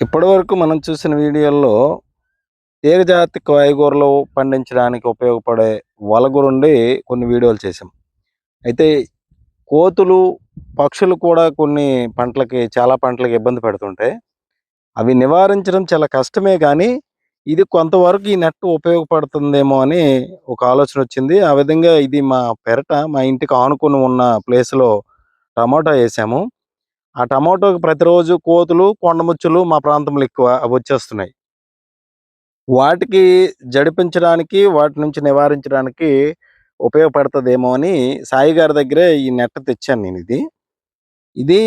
ఇప్పటివరకు మనం చూసిన వీడియోల్లో తీగజాతి కాయగూరలు పండించడానికి ఉపయోగపడే వల గురుండి కొన్ని వీడియోలు చేసాం అయితే కోతులు పక్షులు కూడా కొన్ని పంటలకి చాలా పంటలకి ఇబ్బంది పెడుతుంటాయి అవి నివారించడం చాలా కష్టమే కానీ ఇది కొంతవరకు ఈ నెట్ ఉపయోగపడుతుందేమో అని ఒక ఆలోచన వచ్చింది. ఆ విధంగా ఇది మా పెరట మా ఇంటికి ఆనుకుని ఉన్న ప్లేస్లో టమాటా వేసాము. ఆ టమాటోకి ప్రతిరోజు కోతులు కొండముచ్చులు మా ప్రాంతంలో ఎక్కువ అవి వచ్చేస్తున్నాయి. వాటికి జడిపించడానికి వాటి నుంచి నివారించడానికి ఉపయోగపడుతుందేమో అని సాయి గారి దగ్గరే ఈ నెట్ తెచ్చాను నేను ఇది. ఇది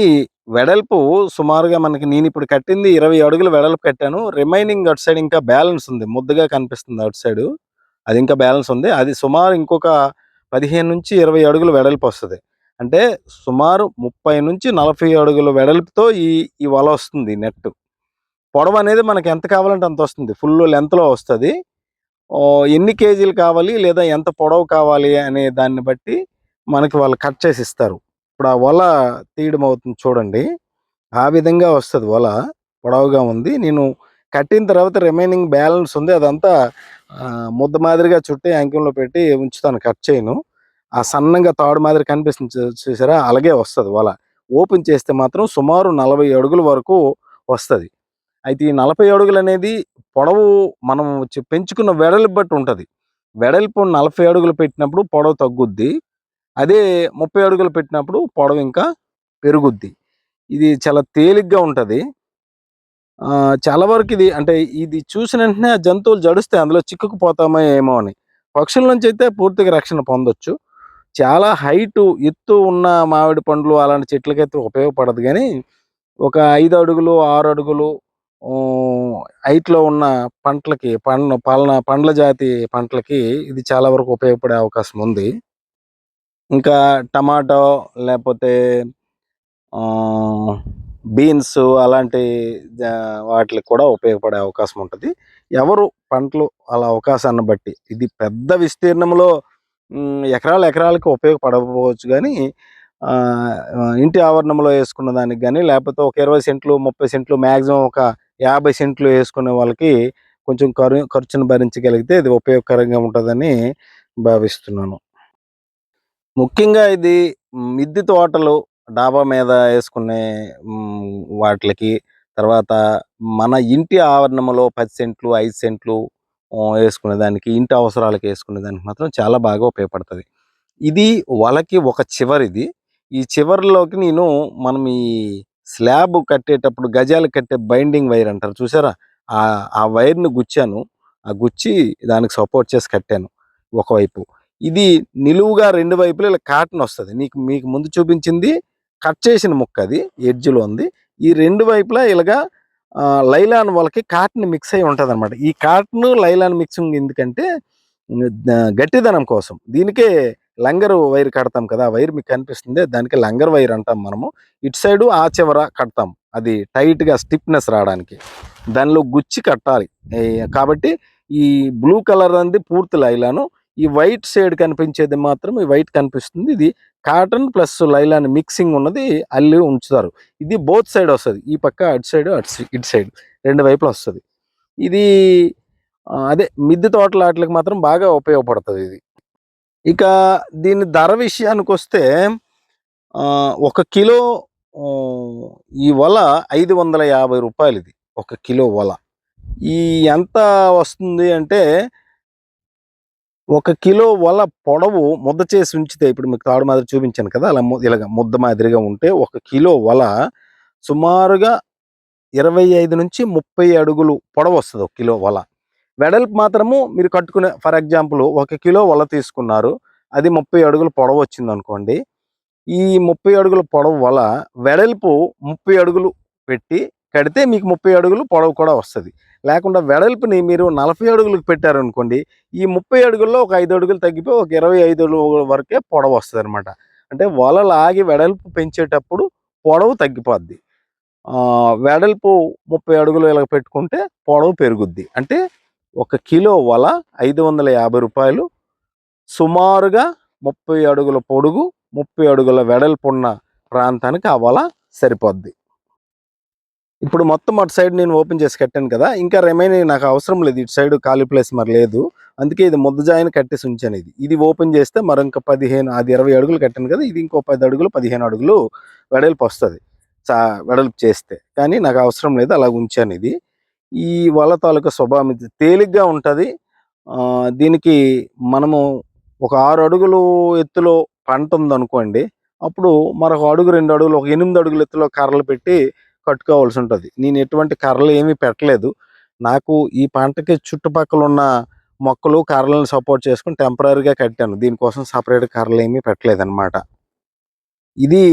వెడల్పు సుమారుగా మనకి నేను ఇప్పుడు కట్టింది ఇరవై అడుగులు వెడల్పు కట్టాను. రిమైనింగ్ అటు సైడ్ ఇంకా బ్యాలెన్స్ ఉంది. ముద్దగా కనిపిస్తుంది అటు సైడ్. అది ఇంకా బ్యాలెన్స్ ఉంది. అది సుమారు ఇంకొక పదిహేను నుంచి ఇరవై అడుగులు వెడల్పు వస్తుంది. అంటే సుమారు ముప్పై నుంచి నలభై అడుగుల వెడల్పుతో ఈ ఈ వల వస్తుంది నెట్. పొడవు అనేది మనకి ఎంత కావాలంటే అంత వస్తుంది. ఫుల్ లెంత్లో వస్తుంది. ఎన్ని కేజీలు కావాలి లేదా ఎంత పొడవు కావాలి అనే దాన్ని బట్టి మనకి వాళ్ళు కట్ చేసి ఇస్తారు. ఇప్పుడు ఆ వల తీయడం అవుతుంది చూడండి. ఆ విధంగా వస్తుంది వల. పొడవుగా ఉంది. నేను కట్టిన తర్వాత రిమైనింగ్ బ్యాలెన్స్ ఉంది. అదంతా ముద్ద మాదిరిగా చుట్టి యాంకింలో పెట్టి ఉంచుతాను కట్ చేయను. ఆ సన్నంగా తాడు మాదిరి కనిపిస్తుంది చూసారా? అలాగే వస్తుంది వల. ఓపెన్ చేస్తే మాత్రం సుమారు నలభై అడుగుల వరకు వస్తుంది. అయితే ఈ నలభై అడుగులు అనేది పొడవు మనం పెంచుకున్న వెడల్పు బట్టి ఉంటుంది. వెడల్పు నలభై అడుగులు పెట్టినప్పుడు పొడవు తగ్గుద్ది. అదే ముప్పై అడుగులు పెట్టినప్పుడు పొడవు ఇంకా పెరుగుద్ది. ఇది చాలా తేలిగ్గా ఉంటుంది. చాలా వరకు ఇది అంటే ఇది చూసిన వెంటనే జంతువులు జడిస్తే అందులో చిక్కుకుపోతామో ఏమో అని. పక్షుల నుంచి అయితే పూర్తిగా రక్షణ పొందొచ్చు. చాలా హైటు ఎత్తు ఉన్న మామిడి పండ్లు అలాంటి చెట్లకైతే ఉపయోగపడదు. కానీ ఒక ఐదు అడుగులు ఆరు అడుగులు హైట్లో ఉన్న పంటలకి పండ్ల పాలన పండ్ల జాతి పంటలకి ఇది చాలా వరకు ఉపయోగపడే అవకాశం ఉంది. ఇంకా టమాటో లేకపోతే బీన్స్ అలాంటి వాటికి కూడా ఉపయోగపడే అవకాశం ఉంటుంది. ఎవరు పంటలు అలా అవకాశాన్ని బట్టి ఇది పెద్ద విస్తీర్ణంలో ఎకరాల ఎకరాలకి ఉపయోగపడకపోవచ్చు కానీ ఇంటి ఆవరణంలో వేసుకున్న దానికి కానీ లేకపోతే ఒక ఇరవై సెంట్లు ముప్పై సెంట్లు మ్యాక్సిమం ఒక యాభై సెంట్లు వేసుకునే వాళ్ళకి కొంచెం ఖరు ఖర్చును భరించగలిగితే ఇది ఉపయోగకరంగా ఉంటుందని భావిస్తున్నాను. ముఖ్యంగా ఇది మిద్దె తోటలు డాబా మీద వేసుకునే వాటికి తర్వాత మన ఇంటి ఆవరణంలో పది సెంట్లు ఐదు సెంట్లు వేసుకునే దానికి ఇంటి అవసరాలకు వేసుకునే దానికి మాత్రం చాలా బాగా ఉపయోగపడుతుంది. ఇది వలకి ఒక చివరిది ఈ చివరిలోకి నేను మనం ఈ స్లాబ్ కట్టేటప్పుడు గజాలు కట్టే బైండింగ్ వైర్ అంటారు చూసారా? ఆ ఆ వైర్ని గుచ్చాను. ఆ గుచ్చి దానికి సపోర్ట్ చేసి కట్టాను ఒకవైపు. ఇది నిలువుగా రెండు వైపులు ఇలా కాటన్ వస్తుంది. నీకు మీకు ముందు చూపించింది కట్ చేసిన ముక్క అది ఎడ్జ్లో ఉంది. ఈ రెండు వైపులా ఇలాగా లైలాన్ వాళ్ళకి కాటన్ మిక్స్ అయి ఉంటుంది అనమాట ఈ కాటన్ లైలాన్ మిక్సింగ్ ఎందుకంటే గట్టిదనం కోసం. దీనికే లంగర్ వైర్ కడతాం కదా ఆ వైర్ మీకు కనిపిస్తుంది. దానికి లంగర్ వైర్ అంటాం మనము. ఇటు సైడు ఆ చివర కడతాం. అది టైట్గా స్టిఫ్నెస్ రావడానికి. దానిలో గుచ్చి కట్టాలి. కాబట్టి ఈ బ్లూ కలర్ అనేది పూర్తి లైలాను. ఈ వైట్ షేడ్ కనిపించేది మాత్రం ఈ వైట్ కనిపిస్తుంది. ఇది కాటన్ ప్లస్ లైలాన్ మిక్సింగ్ ఉన్నది. అల్లి ఉంచుతారు. ఇది బోత్ సైడ్ వస్తుంది. ఈ పక్క అటు సైడ్ అటు ఇటు సైడ్. రెండు వైపులు వస్తుంది. ఇది అదే మిద్దె తోటల వాటికి మాత్రం బాగా ఉపయోగపడుతుంది ఇది. ఇక దీని ధర విషయానికి వస్తే ఒక కిలో ఈ వల ఐదు వందల యాభై రూపాయలు ఇది. ఒక కిలో వల. ఈ ఎంత వస్తుంది అంటే ఒక కిలో వల పొడవు ముద్ద చేసి ఉంచితే ఇప్పుడు మీకు తాడు మాదిరి చూపించాను కదా అలా ఇలాగ ముద్ద మాదిరిగా ఉంటే ఒక కిలో వల సుమారుగా ఇరవై ఐదు నుంచి ముప్పై అడుగులు పొడవు వస్తుంది ఒక కిలో వల. వెడల్పు మాత్రము మీరు కట్టుకునే ఫర్ ఎగ్జాంపుల్ ఒక కిలో వల తీసుకున్నారు అది ముప్పై అడుగులు పొడవు వచ్చింది అనుకోండి ఈ ముప్పై అడుగుల పొడవు వల వెడల్పు ముప్పై అడుగులు పెట్టి కడితే మీకు ముప్పై అడుగులు పొడవు కూడా వస్తుంది. లేకుండా వెడల్పుని మీరు నలభై అడుగులకు పెట్టారనుకోండి ఈ ముప్పై అడుగుల్లో ఒక ఐదు అడుగులు తగ్గిపోయి ఒక ఇరవై ఐదు అడుగుల వరకే పొడవు వస్తుంది అనమాట అంటే వల లాగి వెడల్పు పెంచేటప్పుడు పొడవు తగ్గిపోద్ది. వెడల్పు ముప్పై అడుగులు ఇలా పెట్టుకుంటే పొడవు పెరుగుద్ది. అంటే ఒక కిలో వల ఐదు వందల యాభై రూపాయలు సుమారుగా ముప్పై అడుగుల పొడుగు ముప్పై అడుగుల వెడల్పు ఉన్న ప్రాంతానికి ఆ వల సరిపోద్ది. ఇప్పుడు మొత్తం అటు సైడ్ నేను ఓపెన్ చేసి కట్టాను కదా ఇంకా రిమైనింగ్ నాకు అవసరం లేదు. ఇటు సైడ్ ఖాళీ ప్లేస్ మరి లేదు. అందుకే ఇది ముద్దజాయిని కట్టేసి ఉంచాను ఇది. ఇది ఓపెన్ చేస్తే మరి ఇంకా పదిహేను అది ఇరవై అడుగులు కట్టాను కదా ఇది ఇంకో పది అడుగులు పదిహేను అడుగులు వెడల్పు వస్తుంది. చా వెడల్పు చేస్తే. కానీ నాకు అవసరం లేదు అలా ఉంచాను ఇది. ఈ వల తాలూకా స్వభావం ఇది. తేలిగ్గా ఉంటుంది. దీనికి మనము ఒక ఆరు అడుగులు ఎత్తులో పంట ఉందనుకోండి అప్పుడు మరొక అడుగు రెండు అడుగులు ఒక ఎనిమిది అడుగుల ఎత్తులో కర్రలు పెట్టి కట్టుకోవాల్సి ఉంటుంది నేను ఎటువంటి కర్రలు ఏమీ పెట్టలేదు. నాకు ఈ పంటకి చుట్టుపక్కల ఉన్న మొక్కలు కర్రలను సపోర్ట్ చేసుకుని టెంపరీగా కట్టాను. దీనికోసం సపరేట్ కర్రలు ఏమీ పెట్టలేదు అనమాట ఇది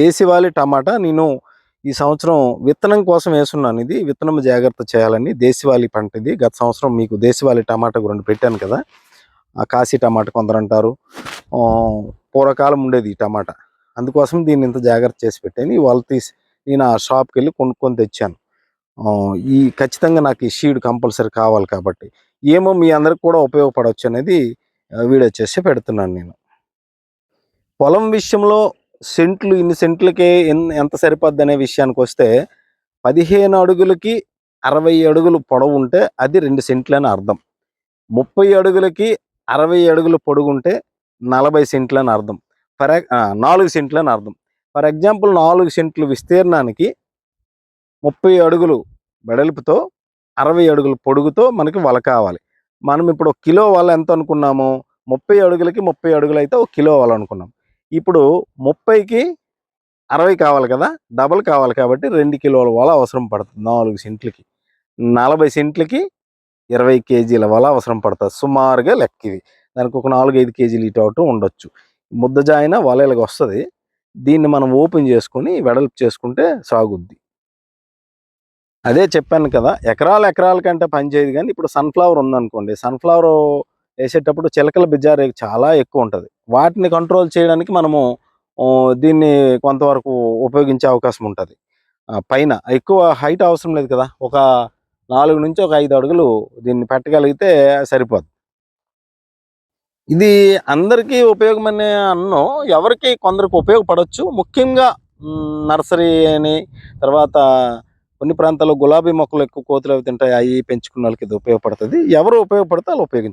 దేశవాళీ టమాటా. నేను ఈ సంవత్సరం విత్తనం కోసం వేసున్నాను ఇది. విత్తనం జాగ్రత్త చేయాలని దేశవాళీ పంట ఇది. గత సంవత్సరం మీకు దేశవాళీ టమాటా రెండు పెట్టాను కదా. ఆ కాశీ టమాటా కొందరు అంటారు పూర్వకాలం ఉండేది ఈ టమాటా. అందుకోసం దీన్ని ఇంత జాగ్రత్త చేసి పెట్టాను. ఈ తీసి నేను ఆ షాప్కి వెళ్ళి కొనుక్కొని తెచ్చాను. ఈ ఖచ్చితంగా నాకు ఈ షీడ్ కంపల్సరీ కావాలి కాబట్టి. ఏమో మీ అందరికి కూడా ఉపయోగపడవచ్చు అనేది వీడియో చేసి పెడుతున్నాను నేను. పొలం విషయంలో సెంట్లు ఇన్ని సెంట్లకే ఎంత సరిపోద్ది అనే విషయానికి వస్తే పదిహేను అడుగులకి అరవై అడుగులు పొడవు ఉంటే అది రెండు సెంట్లు అని అర్థం. ముప్పై అడుగులకి అరవై అడుగులు పొడుగుంటే నలభై సెంట్లు అని అర్థం. ఫర్ నాలుగు సెంట్లు అని అర్థం. ఫర్ ఎగ్జాంపుల్ నాలుగు సెంట్లు విస్తీర్ణానికి ముప్పై అడుగులు వెడల్పుతో అరవై అడుగులు పొడుగుతో మనకి వల కావాలి. మనం ఇప్పుడు ఒక కిలో వల ఎంత అనుకున్నాము? ముప్పై అడుగులకి ముప్పై అడుగులు అయితే ఒక కిలో వల అనుకున్నాం. ఇప్పుడు ముప్పైకి అరవై కావాలి కదా? డబల్ కావాలి కాబట్టి రెండు కిలోల వల అవసరం పడుతుంది నాలుగు సెంట్లకి. నలభై సెంట్లకి ఇరవై కేజీల వల అవసరం పడుతుంది సుమారుగా లెక్క ఇది. దానికి ఒక నాలుగు ఐదు కేజీలు ఇటు ఉండొచ్చు. ముద్దజాయిన వల ఇలాగ వస్తుంది. దీన్ని మనం ఓపెన్ చేసుకొని వెడల్పు చేసుకుంటే సాగుద్ది. అదే చెప్పాను కదా ఎకరాల ఎకరాల కంటే పని చేయదు కానీ ఇప్పుడు సన్ఫ్లవర్ ఉందనుకోండి సన్ఫ్లవర్ వేసేటప్పుడు చిలకల బిజ్జారు చాలా ఎక్కువ ఉంటుంది. వాటిని కంట్రోల్ చేయడానికి మనము దీన్ని కొంతవరకు ఉపయోగించే అవకాశం ఉంటుంది. పైన ఎక్కువ హైట్ అవసరం లేదు కదా ఒక నాలుగు నుంచి ఒక ఐదు అడుగులు దీన్ని పెట్టగలిగితే సరిపోద్ది. ఇది అందరికీ ఉపయోగమనే అన్నం. ఎవరికి కొందరికి ఉపయోగపడవచ్చు ముఖ్యంగా నర్సరీ అని తర్వాత కొన్ని ప్రాంతాల్లో గులాబీ మొక్కలు ఎక్కువ కోతులు అవి తింటాయి అవి పెంచుకున్న వాళ్ళకి ఇది ఉపయోగపడుతుంది. ఎవరు ఉపయోగపడితే వాళ్ళు ఉపయోగించారు